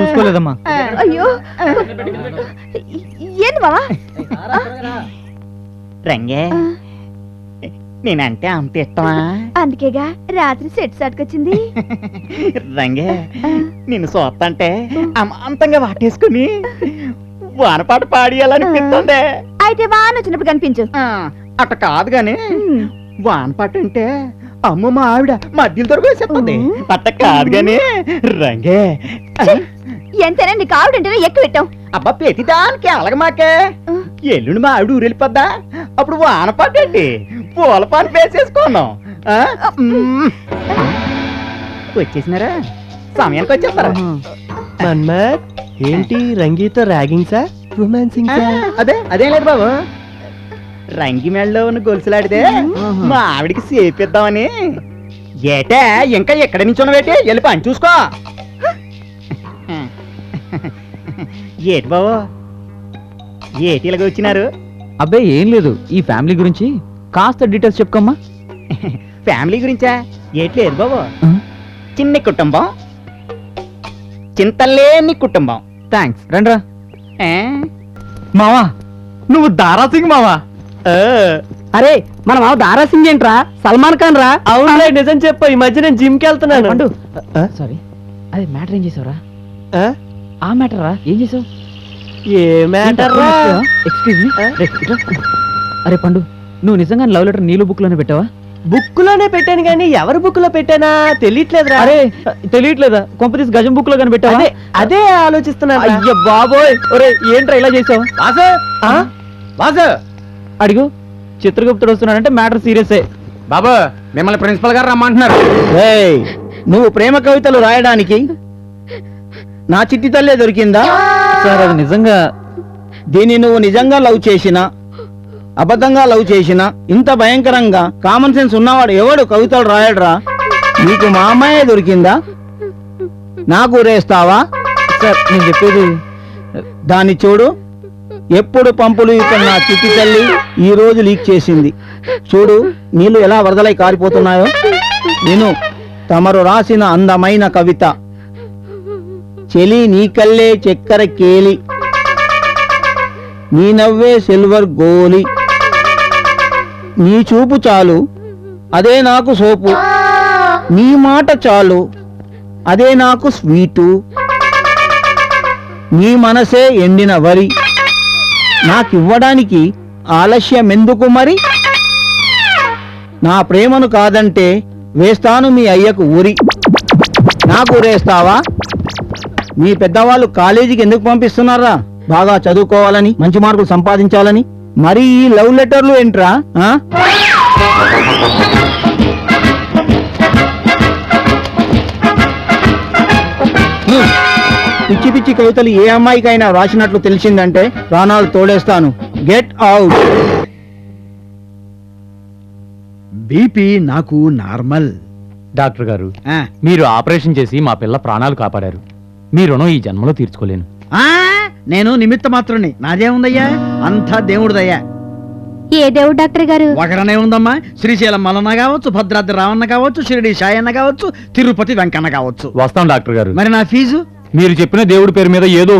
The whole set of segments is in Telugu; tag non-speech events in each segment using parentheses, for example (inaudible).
చూసుకోలేదమ్మా. అయ్యో. ఏంది రంగే నేనంటే అంత ఇష్టమా? అందుకేగా రాత్రి సెట్ సాటుకొచ్చింది రంగే నిన్ను చూస్తంటే అమాంతంగా వాటేసుకుని వానపాట పాడియాలనిపిస్తుంది. అయితే వాన వచ్చినప్పుడు కనిపించు. అట్ట కాదు గాని ఉమ్. వానపాట అంటే అమ్మ మా ఆవిడ మధ్యలో దొరికేసేస్తుంది అట్ట కాదు గాని రంగే. ఎంతైనా నీకు ఆవిడంటేనే ఎక్కువ పెట్టాం అబ్బా ప్రతిదానికి అలగమాకే. ఎల్లుండి మా ఆవిడ ఊరు వెళ్ళిపోద్దా? అప్పుడు వానపాట ఏంటి పూల పాన వేసేసుకున్నాం. వచ్చేసినారా? సమయానికి వచ్చేస్తారా? మన్మత్ ఏంటి రంగీతో ర్యాగింగ్ సార్ రొమాన్సింగ్ అదే అదేం లేదు బాబు. రంగి మెళ్ళలో ఉన్న గొలుసులాడితే మా ఆవిడికి సేపిద్దామని. ఏటే ఇంకా ఎక్కడ నుంచి ఉన్నవేటి వెళ్ళి పని చూసుకో. ఏటి బాబు ఏటి ఇలాగ వచ్చినారు? అబ్బాయి ఏం లేదు. ఈ ఫ్యామిలీ గురించి కాస్త డీటెయిల్స్ చెప్పుకోమ్మా. ఫ్యామిలీ గురించా? ఏటి లేదు బాబు? చిన్ని కుటుంబం. చింతలేని కుటుంబం. థ్యాంక్స్ రండ్రా? మావా నువ్వు దారా సింగ్ మావా? అరే మన మామ దారా సింగ్ ఏంట్రా? సల్మాన్ ఖాన్ రా. అవునులే నిజం చెప్పు. ఈ మధ్య నేను జిమ్కి వెళ్తున్నాను. పండు. సారీ అదే మ్యాటర్ ఏం చేసావురా? ఆ? మ్యాటర్ రా? ఏం చేసావు? ఏ మ్యాటర్ ఎక్స్క్యూజ్ మీ? అరే పండు నువ్వు నిజంగా లవ్ లెటర్ నీళ్ళు బుక్లోనే పెట్టావా? బుక్లోనే పెట్టాను కానీ ఎవరి బుక్లో పెట్టానా? తెలియట్లేదురా. అరే తెలియట్లేదా? కొంపతీస్ గజం బుక్లో కానీ పెట్టావా? అదే అదే ఆలోచిస్తున్నా అయ్య బాబోయ్. ఒరే ఏంట్రా ఇలా చేసావు? వాసు వాసు. అడిగు. చిత్రగుప్తుడు వస్తున్నాడంటే మ్యాటర్ సీరియసే. బాబు మిమ్మల్ని ప్రిన్సిపల్ గారు రమ్మంటున్నారు. ఏయ్, నువ్వు ప్రేమ కవితలు రాయడానికి నా చిట్టి తల్లే దొరికిందా? సార్ అది నిజంగా దీన్ని నువ్వు నిజంగా లవ్ చేసినా అబద్ధంగా లవ్ చేసినా ఇంత భయంకరంగా కామన్ సెన్స్ ఉన్నవాడు ఎవడు కవితలు రాయడురా? నీకు మా అమ్మాయే దొరికిందా? నాకు ఊరేస్తావా సార్ నేను చెప్పేది దాన్ని చూడు. ఎప్పుడు పంపులు ఇస్తున్న నా చిట్టి తల్లి ఈ రోజు లీక్ చేసింది. చూడు నీళ్ళు ఎలా వరదలై కారిపోతున్నాయో. నేను తమరు రాసిన అందమైన కవిత. చెలి నీకల్లే చక్కెర కేలి. నీ నవ్వే సిల్వర్ గోలి. నీ చూపు చాలు అదే నాకు సోపు. నీ మాట చాలు అదే నాకు స్వీటు. నీ మనసే ఎండిన వరి. నాకివ్వడానికి ఆలస్యం ఎందుకు మరి? నా ప్రేమను కాదంటే వేస్తాను మీ అయ్యకు ఊరి. నాకు ఊరేస్తావా? మీ పెద్దవాళ్ళు కాలేజీకి ఎందుకు పంపిస్తున్నారా? బాగా చదువుకోవాలని మంచి మార్కులు సంపాదించాలని. మరి ఈ లవ్ లెటర్లు ఏంట్రా పిచ్చి పిచ్చి కవితలు ఏ అమ్మాయికైనా రాసినట్లు తెలిసిందంటే ప్రాణాలు తోడేస్తాను. గెట్ అవుట్ బీపీ నాకు నార్మల్. డాక్టర్ గారు ఆ, మీరు ఆపరేషన్ చేసి మా పిల్ల ప్రాణాలు కాపాడారు. మీ రుణం ఈ జన్మలో తీర్చుకోలేను. ఆ, నేను నిమిత్త మాత్రుని నాదేముందయ్యా అంతా దేవుడిదయ్యా. ఏ దేవుడు డాక్టర్ గారు? ఒకరనే ఉందమ్మా. శ్రీశైలం మల్లన్న కావచ్చు భద్రాద్రి రావన్న కావచ్చు షిరిడి సాయన్న కావచ్చు తిరుపతి వెంకన్న కావచ్చు. వస్తాం డాక్టర్ గారు. మరి నా ఫీజు? మీరు చెప్పిన దేవుడి పేరు మీద ఏదో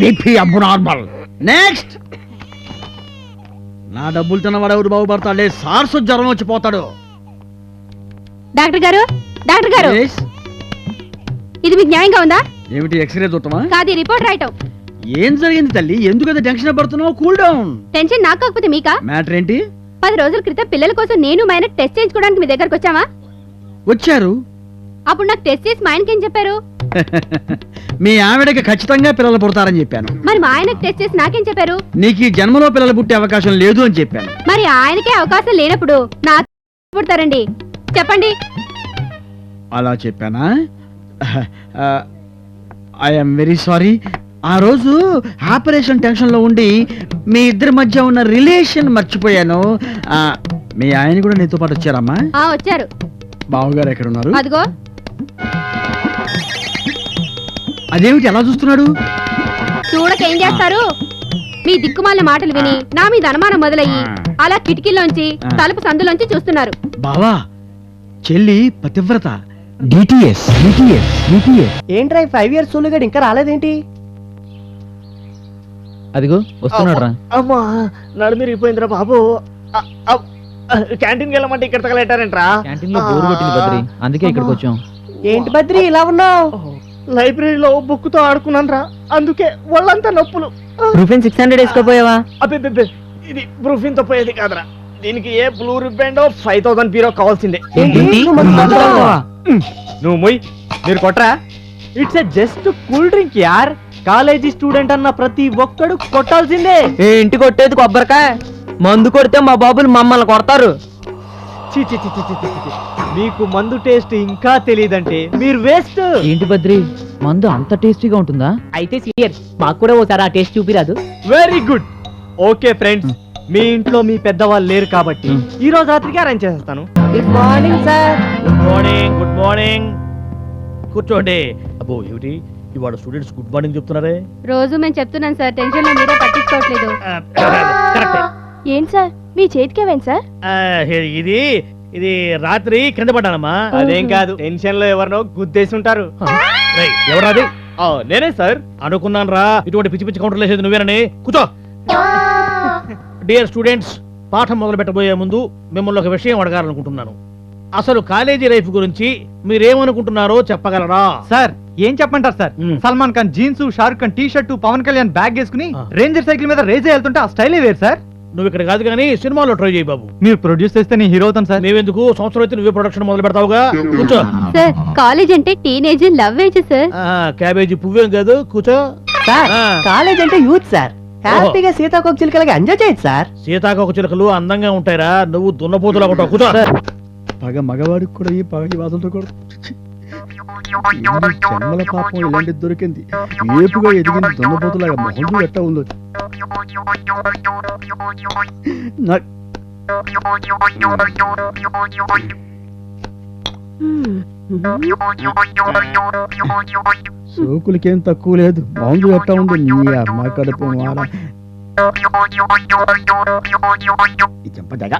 బీపీ అబ్బు నార్మల్. నెక్స్ట్ నా డబ్బులు తిన్నవాడు ఎవడు బాగుపడతాడే? సార్సు జ్వరం వచ్చి పోతాడు. డాక్టర్ గారు డాక్టర్ గారు. ఇది మీకు న్యాయంగా ఉందా? ఏమిటి ఎక్స్రే చూడటమా? కాదు రిపోర్ట్ రాయటం. ఏం జరిగింది తల్లి? ఎందుకు అంత టెన్షన్ పడుతున్నావు? కూల్ డౌన్ టెన్షన్ నాకు కాకపోతే మీకా? మ్యాటర్ ఏంటి? పది రోజుల క్రితం పిల్లల కోసం నేను మా ఆయన టెస్ట్ చేయించుకోవడానికి మీ దగ్గరకు వచ్చావా? వచ్చారు. అప్పుడు నాకు టెస్ట్ చేసి మా ఆయనకి ఏం చెప్పారు? (laughs) మీ ఆవిడకి ఖచ్చితంగా పిల్లలు పుడతారని చెప్పాను. మరి మా ఆయనకు టెస్ట్ చేసి నాకేం చెప్పారు? నీకు ఈ జన్మలో పిల్లలు పుట్టే అవకాశం లేదు అని చెప్పాను. మరి ఆయనకే అవకాశం లేనప్పుడు నా పుడతారండి. చెప్పండి. అలా చెప్పానా? ఐఎమ్ వెరీ సారీ ఆ రోజు ఆపరేషన్ టెన్షన్లో ఉండి మీ ఇద్దరి మధ్య ఉన్న రిలేషన్ మర్చిపోయాను. మీ ఆయన కూడా నీతో పాటు వచ్చారమ్మా? వచ్చారు. బావగారు ఎక్కడ ఉన్నారు అదిగో. అదేమిటి ఎలా చూస్తున్నాడు? చూడక ఏం చేస్తారు? మీ దిక్కుమాలిన మాటలు విని నా మీద అనుమానం మొదలయ్యి. అలా కిటికీలోంచి. తలుపు సందులోంచి చూస్తున్నారు. బావా చెల్లి పతివ్రత. డిటిఎస్ డిటిఎస్ డిటిఎస్ ఏంట్రా ఫైవ్ ఇయర్స్ సోలుగాడు ఇంకా రాలేదేంటి? అదిగో వస్తున్నాడు రా అమ్మా నడు మిరిగిపోయిందిరా బాబు. క్యాంటీన్కి వెళ్ళమంటే ఇక్కడ తగలెట్టారంట్రా? క్యాంటీన్లో బోర్ కొట్టింది బద్రి. అందుకే ఇక్కడికి వచ్చాం. ఏంటి బద్రి ఇలా ఉన్నావు? లైబ్రరీలో బుక్తో ఆడుకున్నాను రా. అందుకే వాళ్ళంతా నొప్పులు. రూఫిన్ సిక్స్ హండ్రెడ్ వేసుకోపోయావా? అబ్బే ఇది బ్రూఫిన్తో పోయేది కాదురా. దీనికి ఏ బ్లూ రిబ్బెండ్ ఫైవ్ థౌసండ్ పీరో కావాల్సిందే. నువ్వు మొయ్ మీరు కొట్రా it's a just cool drink యార్ కాలేజీ స్టూడెంట్ అన్న ప్రతి ఒక్కడు కొట్టాల్సిందే. ఇంటి కొట్టేది కొబ్బరికాయ? మందు కొడితే మా బాబులు మమ్మల్ని కొడతారు. చి చి చి చి చి చి చి. మీకు మందు టేస్ట్ ఇంకా తెలియదంటే మీరు వేస్ట్. ఏంటి బద్రి? మందు అంత టేస్టీగా ఉంటుందా? అయితే సీనియర్ మాకు కూడా ఓసారి ఆ taste చూపిరాదు. Very good. Okay friends మీ. ఇంట్లో మీ పెద్దవాళ్ళు లేరు కాబట్టి. ఈ రోజు రాత్రికి అరేంజ్ చేసేస్తాను. Good morning sir good morning good morning కూర్చోండి. అబ్బో ఏమిటి? ఇవాళ స్టూడెంట్స్ గుడ్ మార్నింగ్ చెప్తున్నారే? రోజు మేము చెప్తున్నాం సార్ టెన్షన్ మీరే పట్టించుకోవట్లేదు. కరెక్ట్. ఏంటి సార్? మీ చేతికేవేంటి సార్? ఇది ఇది రాత్రి కింద పడ్డానమ్మా. అదేం కాదు టెన్షన్లో ఎవరినో గుద్దేసి ఉంటారు రేయ్, ఎవరాది ఆ, నేనే సార్. అనుకున్నాను రా ఇటువంటి పిచ్చి పిచ్చి కౌంటర్లు వేసేది నువ్వేనని. కూర్చో. డియర్ స్టూడెంట్స్ పాఠం మొదలు పెట్టబోయే ముందు మిమ్మల్ని ఒక విషయం అడగాలనుకుంటున్నాను. అసలు కాలేజీ లైఫ్ గురించి మీరేమనుకుంటున్నారో చెప్పగలరా? సార్ ఏం చెప్పంటారు సార్? మ్మ్. Salman Khan jeans Shahrukh Khan T shirt Pawan Kalyan bag వేసుకుని ఆ. రేంజర్ సైకిల్ మీద రేజ్ వెళ్తుంటే ఆ స్టైలే వేరు సార్. నువ్వు ఇక్కడ కాదు కానీ సినిమాలో ట్రై చేయి బాబు. మీరు ప్రొడ్యూస్ చేస్తే నేను హీరో అవుతాను సార్. మేవెందుకు సంవత్సరం అయితే నువ్వే ప్రొడక్షన్ మొదలు పెడతావుగా? కూర్చో. సార్ కాలేజ్ అంటే టీనేజ్ లవ్ ఏజ్ సార్ ఆ, క్యాబేజీ పువ్వేం కాదు. కూర్చో. ఆ. కాలేజ్ అంటే యూత్ సార్ హ్యాపీగా సీతాకోక చిలుకలకి ఎంజాయ్ చేయొచ్చు సార్ సీతాకోక చిలుకలు అందంగా ఉంటాయిరా. నువ్వు దున్నపోతులా ఉంటావు. కూర్చో. పగ మగవాడికి కూడా ఈ పగ ఈ వాసనతో కూడా జన్మల పాపం ఇలాంటిది దొరికింది. ఏపుగా ఎదిగిన దొంగపోతులాగా మొహం ఎట్టా ఉందో. సోకులకేం తక్కువ లేదు. చూడు ఎట్టా ఉంది. నీ అమ్మ కడుపు జగ.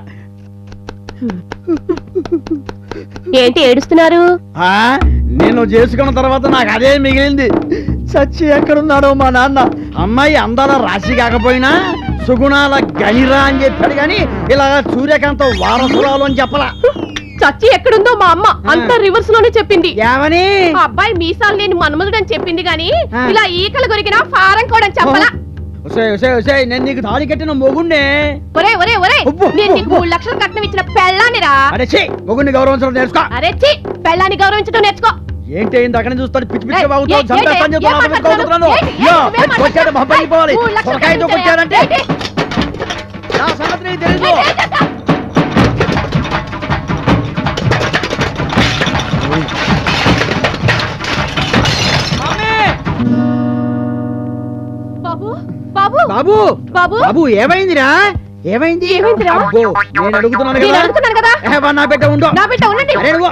ఏంటి ఏడుస్తున్నారు? నేను చేసుకున్న తర్వాత నాకు అదే మిగిలింది. సచ్చి ఎక్కడున్నాడో మా నాన్న. అమ్మాయి అందాల రాశి కాకపోయినా సుగుణాల గనిరా అని చెప్పాడు కానీ ఇలా సూర్యకాంతం వారసురాలు అని చెప్పలా. చచ్చి ఎక్కడుందో మా అమ్మ అంతా రివర్స్లోనే చెప్పింది. ఏమని? అబ్బాయి మీసాలు నేను మన్మధుడు అని చెప్పింది గాని. ఇలా ఈకలు కొరికిన ఫారం కూడా చెప్పలా. నేను నీకు తాళి కట్టిన మొగుణ్ణే. ఒరే ఒరే ఒరే నేను నీకు. మూడు లక్షలు కట్నం ఇచ్చిన పెళ్ళానిరా. అరే ఛీ, మొగుణ్ణి గౌరవించడం నేర్చుకో. అరే చి పెళ్ళాన్ని గౌరవించడం నేర్చుకో. ఏంటి అయింది అక్కడ చూస్తాడు పిచ్చి పిచ్చి బాగుతావు చంపేస్తాను పోవాలి. సొరకాయతో కొట్టాడంటే? నా సంగతి నీకు బాబు బాబు బాబు ఏమైందిరా ఏమైంది? అబ్బో, నేను అడుగుతున్నాను నేను కదా. అడుగుతున్నాను కదా. ఏ, వా, నా బిడ్డ ఉండు. నా బిడ్డ ఉండండి. అరే నువ్వు.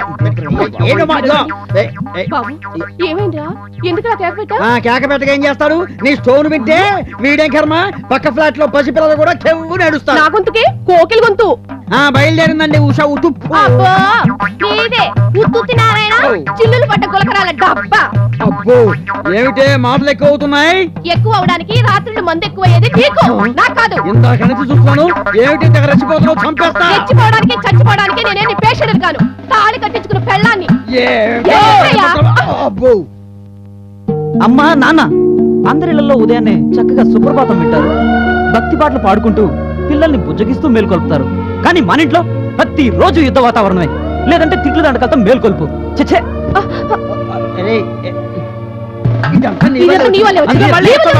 ఏంటమ్మా, ఇదిగో. ఏయ్, ఏయ్. బాబు ఏమైందిరా? ఎందుకు నా కేక పెట్టా ఆ కేక పెట్టక ఏం చేస్తాడు నీ స్టోన్ వింటే వీడేం కర్మ పక్క ఫ్లాట్లో పసిపిల్లలు కూడా చెవు నడుస్తారు. నా గొంతుకి కోకిల గొంతు. బయలుదేరిందండి ఉషా నారాయణ చిల్లులు పడ్డ గులకరాల డబ్బా. అబ్బో ఏమిటే మాటలు ఎక్కువ అవుతున్నాయి ఎక్కువ అవడానికి రాత్రులు మందు ఎక్కువ అయ్యేది నీకు నాకు కాదు. ఇంత కనిపి చూస్తున్నాను ఏమిటి రెచ్చిపోతున్నావు చంపేస్తా. రెచ్చిపోవడానికి చచ్చిపోవడానికి పేషెంట్ కాను. తాళి కట్టించుకున్న పెళ్ళాన్ని? అబ్బో. అమ్మా నాన్న అందరిళ్ళలో ఉదయాన్నే చక్కగా సుప్రభాతం వింటారు. భక్తి పాటలు పాడుకుంటూ పిల్లల్ని బుజ్జగిస్తూ మేల్కొల్పుతారు. కానీ మన ఇంట్లో ప్రతి రోజు యుద్ధ వాతావరణమే లేదంటే తిట్లు దండకలతో మేల్కొల్పు చచ్చే ఇదంతా నీ వల్లే వచ్చింది. మళ్ళీ ఎక్కడ